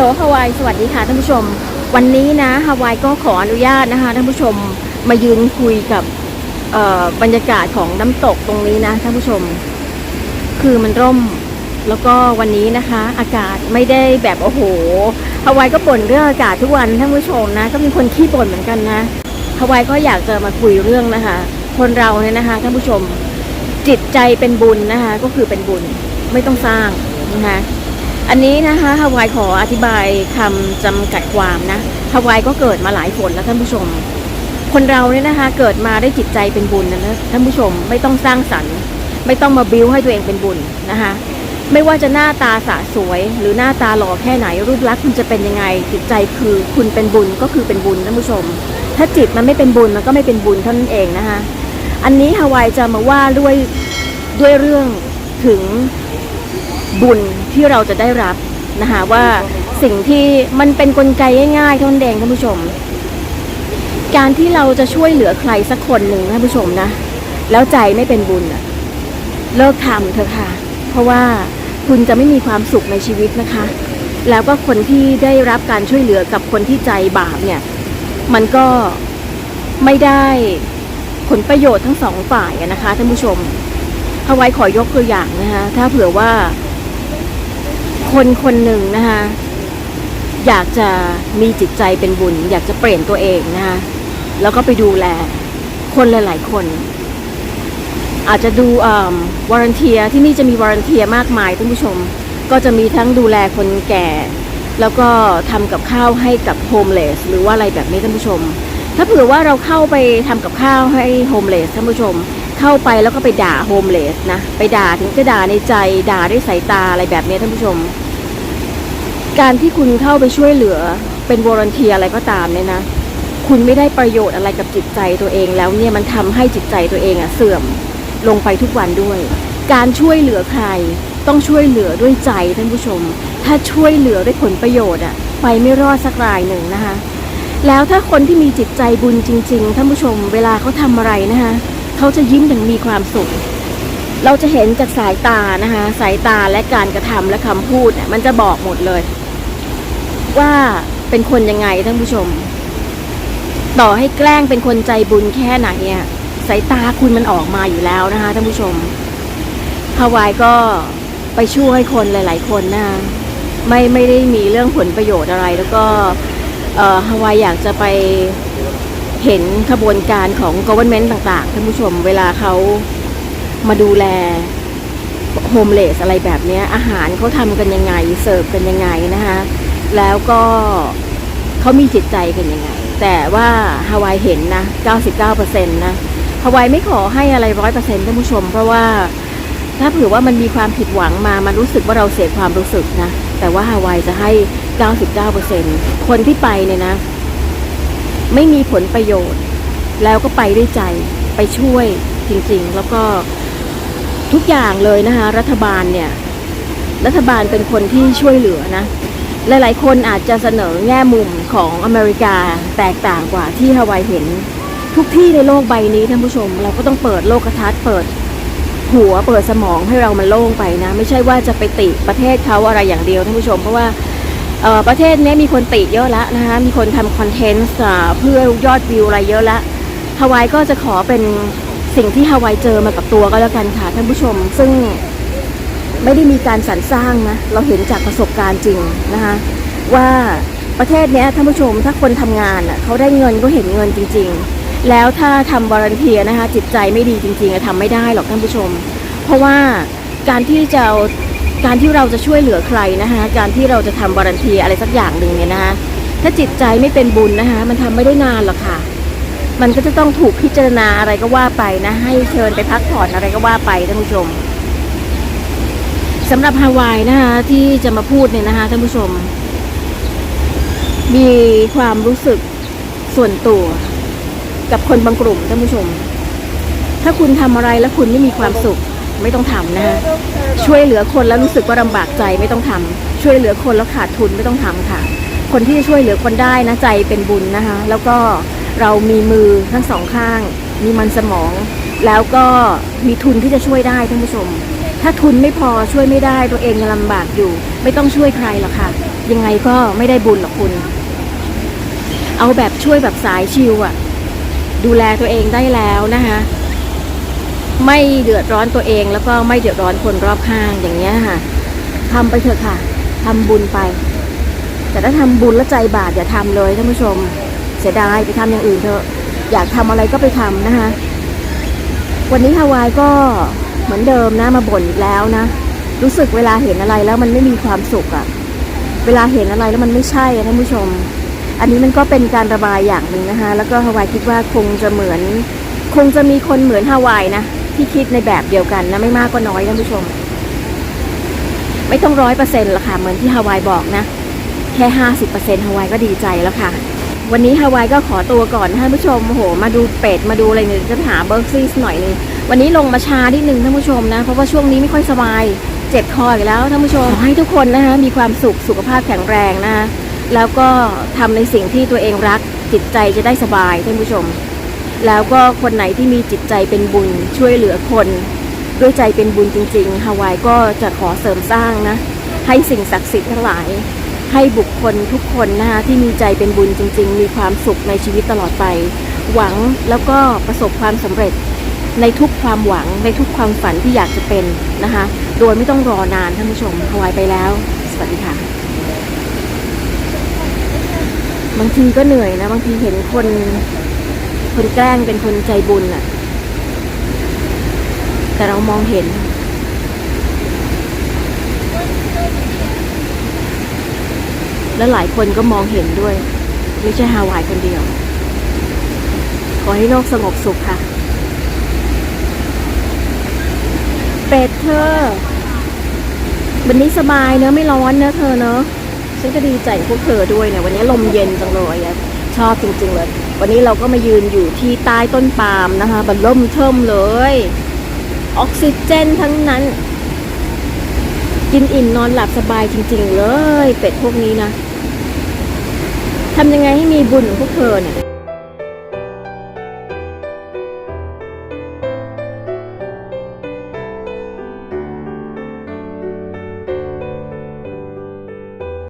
ลฮาวายสวัสดีค่ะท่านผู้ชม วันนี้นะฮาวายก็ขออนุญาตนะคะท่านผู้ชมมายืนคุยกับบรรยากาศของน้ำตกตรงนี้นะท่านผู้ชม คือมันร่มแล้วก็วันนี้นะคะ อากาศไม่ได้แบบโอ้โหฮาวายก็บ่นเรื่องอากาศทุกวันท่านผู้ชมนะ ก็มีคนขี้บ่นเหมือนกันนะฮาวายก็อยากจะมาคุยเรื่องนะคะ คนเราเนี่ยนะคะท่านผู้ชมจิตใจเป็นบุญนะคะ ก็คือเป็นบุญไม่ต้องสร้างนะคะ อันนี้นะคะฮาวายขออธิบายคำจำกัดความนะฮาวายก็เกิดมาหลายฝนแล้วท่านผู้ชม คนเราเนี่ยนะคะ เกิดมาได้จิตใจเป็นบุญนะนะท่านผู้ชมไม่ต้องสร้างสรรค์ ไม่ต้องมาบิ้วให้ตัวเองเป็นบุญนะคะไม่ว่าจะหน้าตาสะสวย หรือหน้าตาหล่อแค่ไหนรูปลักษณ์คุณจะเป็นยังไง จิตใจคือคุณเป็นบุญก็คือเป็นบุญท่านผู้ชม ถ้าจิตมันไม่เป็นบุญมันก็ไม่เป็นบุญเท่านั้นเองนะคะอันนี้ฮาวายจะมาว่าด้วยด้วยเรื่องถึงบุญที่เราจะได้รับนะคะว่าสิ่งที่มันเป็นนกลไกง่ายๆเท่านั้นเองท่านผู้ชม การที่เราจะช่วยเหลือใครสักคนหนึ่งท่านผู้ชมนะ แล้วใจไม่เป็นบุญอะเลิกทำเถอะค่ะ เพราะว่าคุณจะไม่มีความสุขในชีวิตนะคะ แล้วก็คนที่ได้รับการช่วยเหลือกับคนที่ใจบาปเนี่ย มันก็ไม่ได้ผลประโยชน์ทั้งสองฝ่ายอะนะคะท่านผู้ชมฮาวายขอยกตัวอย่างนะคะถ้าเผื่อว่า คนคนหนึ่งนะคะอยากจะมีจิตใจเป็นบุญ อยากจะเปลี่ยนตัวเองนะคะแล้วก็ไปดูแลคนหลาย ๆ คน อาจจะดูวอร์เทียที่นี่จะมีวอร์เทียมากมายท่านผู้ชม ก็จะมีทั้งดูแลคนแก่ แล้วก็ทำกับข้าวให้กับโฮมเลสหรือว่าอะไรแบบนี้ท่านผู้ชม ถ้าเผื่อว่าเราเข้าไปทำกับข้าวให้โฮมเลสท่านผู้ชม เข้าไปแล้วก็ไปด่าโฮมเลสนะไปด่าถึงจะด่าในใจด่าด้วยสายตาอะไรแบบนี้ท่านผู้ชม การที่คุณเข้าไปช่วยเหลือเป็นวอร์เนเทียอะไรก็ตามเนี่ยนะคุณไม่ได้ประโยชน์อะไรกับจิตใจตัวเองแล้วเนี่ยมันทำให้จิตใจตัวเองอะเสื่อมลงไปทุกวันด้วย การช่วยเหลือใคร ต้องช่วยเหลือด้วยใจท่านผู้ชม ถ้าช่วยเหลือด้วยผลประโยชน์อะไปไม่รอดสักรายหนึ่งนะคะ แล้วถ้าคนที่มีจิตใจบุญจริง ๆท่านผู้ชม เวลาเขาทำอะไรนะคะ เขาจะยิ้มอย่างมีความสุข เราจะเห็นจากสายตานะคะ สายตาและการกระทำและคำพูดเนี่ยมันจะบอกหมดเลย ว่าเป็นคนยังไงท่านผู้ชม ต่อให้แกล้งเป็นคนใจบุญแค่ไหนอะสายตาคุณมันออกมาอยู่แล้วนะคะท่านผู้ชมฮาวายก็ไปช่วยคนหลาย ๆ คนนะไม่ไม่ได้มีเรื่องผลประโยชน์อะไร แล้วก็ฮาวายอยากจะไป เห็นขบวนการของ government ต่างๆท่านผู้ชมเวลาเขามาดูแลโฮมเลสอะไรแบบนี้อาหารเขาทำกันยังไง เสิร์ฟกันยังไงนะคะ แล้วก็เขามีจิตใจกันยังไง แต่ว่าฮาวายเห็นนะ 99%นะฮาวายไม่ขอให้อะไรร้อยเปอร์เซ็นต์ท่านผู้ชม เพราะว่าถ้าเผื่อว่ามันมีความผิดหวังมา มันรู้สึกว่าเราเสียความรู้สึกนะ แต่ว่าฮาวายจะให้ 99%คนที่ไปเนี่ยนะ ไม่มีผลประโยชน์ แล้วก็ไปด้วยใจไปช่วยจริงๆ แล้วก็ทุกอย่างเลยนะคะ รัฐบาลเนี่ย รัฐบาลเป็นคนที่ช่วยเหลือนะ หลายๆ คนอาจจะเสนอแง่มุมของอเมริกาแตกต่างกว่าที่ฮาวายเห็น ทุกที่ในโลกใบนี้ท่านผู้ชม เราก็ต้องเปิดโลกทัศน์เปิดหัวเปิดสมองให้เรามันโล่งไปนะ ไม่ใช่ว่าจะไปติประเทศเขาอะไรอย่างเดียวท่านผู้ชมเพราะว่า ประเทศนี้มีคนติเยอะแล้วนะคะ มีคนทำคอนเทนต์เพื่อยอดวิวอะไรเยอะแล้วฮาวายก็จะขอเป็นสิ่งที่ฮาวายเจอมากับตัวก็แล้วกันค่ะท่านผู้ชม ซึ่งไม่ได้มีการสรรสร้างนะ เราเห็นจากประสบการณ์จริงนะคะว่าประเทศนี้ท่านผู้ชมถ้าคนทำงานเขาได้เงินก็เห็นเงินจริง ๆ แล้วถ้าทำวารันเทียนะคะจิตใจไม่ดีจริงๆทำไม่ได้หรอกท่านผู้ชม เพราะว่าการที่จะ การที่เราจะช่วยเหลือใครนะคะการที่เราจะทำวารันเทียอะไรสักอย่างหนึ่งเนี่ยนะคะถ้าจิตใจไม่เป็นบุญนะคะมันทำไม่ได้นานหรอกค่ะ มันก็จะต้องถูกพิจารณาอะไรก็ว่าไปนะ ให้เชิญไปพักผ่อนอะไรก็ว่าไปท่านผู้ชมสำหรับฮาวายนะคะที่จะมาพูดเนี่ยนะคะท่านผู้ชม มีความรู้สึกส่วนตัว กับคนบางกลุ่มท่านผู้ชม ถ้าคุณทำอะไรแล้วคุณไม่มีความสุข ไม่ต้องทำนะคะช่วยเหลือคนแล้วรู้สึกว่าลำบากใจไม่ต้องทำช่วยเหลือคนแล้วขาดทุนไม่ต้องทำค่ะ คนที่จะช่วยเหลือคนได้นะใจเป็นบุญนะคะ แล้วก็เรามีมือทั้งสองข้าง มีมันสมอง แล้วก็มีทุนที่จะช่วยได้ท่านผู้ชม ถ้าทุนไม่พอช่วยไม่ได้ตัวเองยังลำบากอยู่ ไม่ต้องช่วยใครหรอกค่ะ ยังไงก็ไม่ได้บุญหรอกคุณ เอาแบบช่วยแบบสายชิวอะดูแลตัวเองได้แล้วนะคะ ไม่เดือดร้อนตัวเอง แล้วก็ไม่เดือดร้อนคนรอบข้างอย่างเงี้ยค่ะทำไปเถอะค่ะทำบุญไป แต่ถ้าทำบุญแล้วใจบาปอย่าทำเลยท่านผู้ชม เสียดายไปทำอย่างอื่นเถอะ อยากทำอะไรก็ไปทำนะคะ วันนี้ฮาวายก็เหมือนเดิมนะมาบ่นอีกแล้วนะ รู้สึกเวลาเห็นอะไรแล้วมันไม่มีความสุขอะเวลาเห็นอะไรแล้วมันไม่ใช่ท่านผู้ชม อันนี้มันก็เป็นการระบายอย่างหนึ่งนะคะ แล้วก็ฮาวายคิดว่าคงจะเหมือน คงจะมีคนเหมือนฮาวายนะ ที่คิดในแบบเดียวกันนะไม่มากก็น้อยท่านผู้ชม ไม่ต้องร้อยเปอร์เซ็นต์ละค่ะ เหมือนที่ฮาวายบอกนะ แค่ห้าสิบเปอร์เซ็นต์ฮาวายก็ดีใจแล้วค่ะ วันนี้ฮาวายก็ขอตัวก่อนท่านผู้ชมโอ้โห มาดูเป็ดมาดูอะไรเนี่ยจะหาเบิร์กซี่หน่อยนึงวันนี้ลงมาช้านิดนึงท่านผู้ชมนะ เพราะว่าช่วงนี้ไม่ค่อยสบายเจ็บคออีกแล้วท่านผู้ชมขอให้ทุกคนนะคะมีความสุขสุขภาพแข็งแรงนะคะแล้วก็ทำในสิ่งที่ตัวเองรักจิตใจจะได้สบายท่านผู้ชม แล้วก็คนไหนที่มีจิตใจเป็นบุญช่วยเหลือคน ด้วยใจเป็นบุญจริงๆฮาวายก็จะขอเสริมสร้างนะ ให้สิ่งศักดิ์สิทธิ์ทั้งหลาย ให้บุคคลทุกคนนะคะที่มีใจเป็นบุญจริง ๆ มีความสุขในชีวิตตลอดไป หวังแล้วก็ประสบความสำเร็จในทุกความหวังในทุกความฝันที่อยากจะเป็นนะคะ โดยไม่ต้องรอนานท่านผู้ชมฮาวายไปแล้ว สวัสดีค่ะ บางทีก็เหนื่อยนะ บางทีเห็นคน คนแกล้งเป็นคนใจบุญอะแต่เรามองเห็น และหลายคนก็มองเห็นด้วย ไม่ใช่ฮาวายคนเดียว ขอให้โลกสงบสุขค่ะ เป็ดเธอ วันนี้สบายเนอะไม่ร้อนเนอะเธอเนอะฉันก็ดีใจพวกเธอด้วยเนี่ยวันนี้ลมเย็นจังเลยอะชอบจริง ๆ เลย วันนี้เราก็มายืนอยู่ที่ใต้ต้นปาล์มนะคะบันล่มเทิมเลย ออกซิเจนทั้งนั้น กินอิ่มนอนหลับสบายจริง ๆ เลย เป็ดพวกนี้นะทำยังไงให้มีบุญของพวกเธอเนี่ย